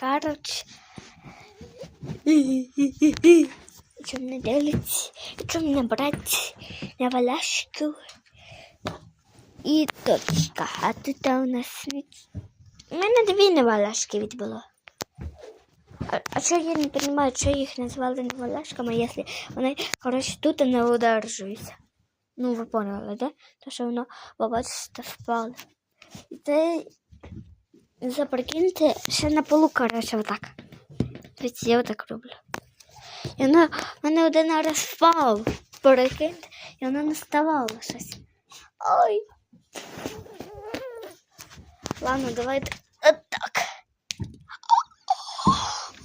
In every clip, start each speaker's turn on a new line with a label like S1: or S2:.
S1: Коротше. Чому не дивляться, чому не брати на валяшку. І точка. А тут у нас від... У мене дві неваляшки відбуло. А, а що я не розумію, що їх назвали неваляшками, якщо вони, коротше, тут не удержуються. Ну, ви поняли, да? То, що воно, ви бачите, впало. І це, заприкиньте, ще на полу, коротше, отак. Дивіться, я отак роблю. І воно, в мене один раз впав, перекиньте, і воно не ставало щось. Ой. Ладно, давайте отак.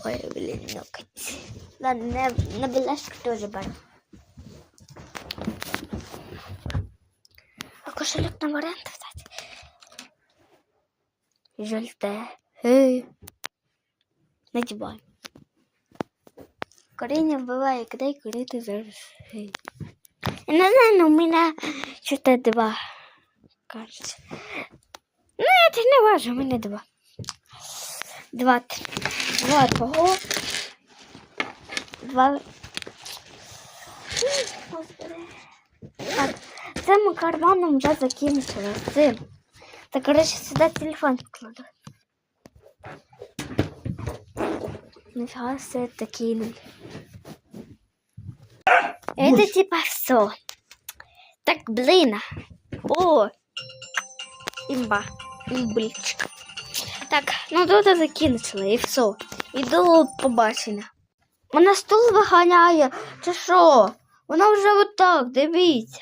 S1: Ой, блін, ноготь. Ладно, не, на беляшку теж беру. А кошелек на варіант взяти. Жальте. Ей. Надівай. Коріння вбиває, куди курити зараз. Я не знаю, у меня что-то два. Кажется. Ну, это не важно, у меня два. Два. Два того. Два. Господи. Так, цим карманом вже закінчила. Цим. Та, коротше, сюди телефон покладу. Нифига себе это кинули. Это типа все. Так, блин. О! Имба. Имбульчик. Так, ну тут я закінчила і все. Іду побачення. Вона стул виганяє, чи що? Вона вже отак, дивіться.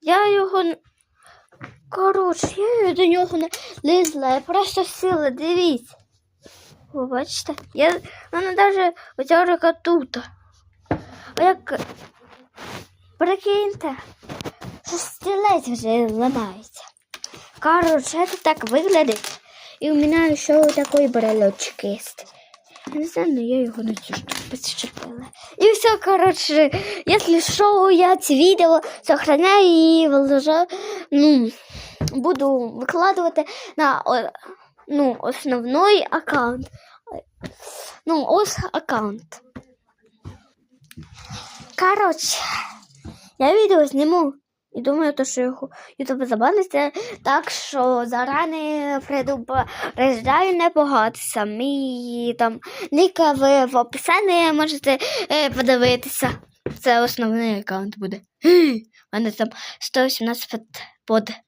S1: Я його. н- Коротше, я до нього не лізла, я просто сіла, дивіться. Ви бачите? Я... Вона навіть оця рука тут. А як прикиньте, що стілець вже ламається. Короче, это так выглядит. И у меня еще вот такой брелочек есть. Я не знаю, но я его на цю штуку підчепила. И все, короче, если что, я это видео сохраняю и выложу, ну, буду выкладывать на ну, основной аккаунт. Ну, ось аккаунт. Короче, я відео зніму і думаю, то, що його Ютуб забаниться. Так що зарані предупреждаю не погатися. Мій там ніка в описанні можете е, подивитися. Це основний аккаунт буде. У мене там 118 под, под